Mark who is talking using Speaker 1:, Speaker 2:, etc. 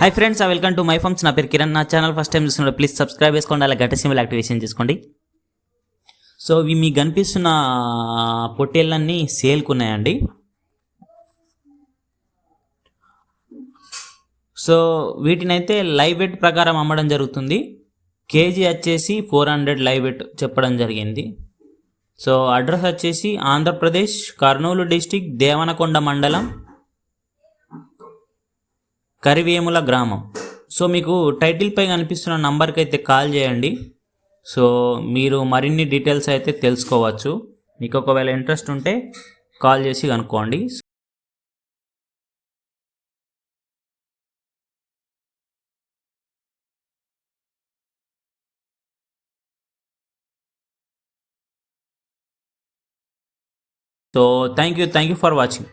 Speaker 1: Hi friends welcome to my funks నా పేరు కిరణ్. నా ఛానల్ ఫస్ట్ టైం చూస్తున్నారు ప్లీజ్ సబ్స్క్రైబ్ చేసుకోండి. అలా గట్ట సింబల్ యాక్టివేషన్ చేసుకోండి. సో ఇవి మీకు కనిపిస్తున్న పొట్టేళ్ళన్నీ సేల్కున్నాయండి సో వీటినైతే లైవ్ వెట్ ప్రకారం అమ్మడం జరుగుతుంది. కేజీ వచ్చేసి ఫోర్ హండ్రెడ్ లైవ్ వెట్ చెప్పడం జరిగింది. సో అడ్రస్ వచ్చేసి ఆంధ్రప్రదేశ్ కర్నూలు డిస్టిక్ దేవనకొండ మండలం కరివేముల గ్రామం. సో మీకు టైటిల్ పై కనిపిస్తున్న నంబర్కి అయితే కాల్ చేయండి. సో మీరు మరిన్ని డీటెయిల్స్ అయితే తెలుసుకోవచ్చు. మీకు ఒకవేళ ఇంట్రెస్ట్ ఉంటే కాల్ చేసి కనుక్కోండి. So thank you thank you for watching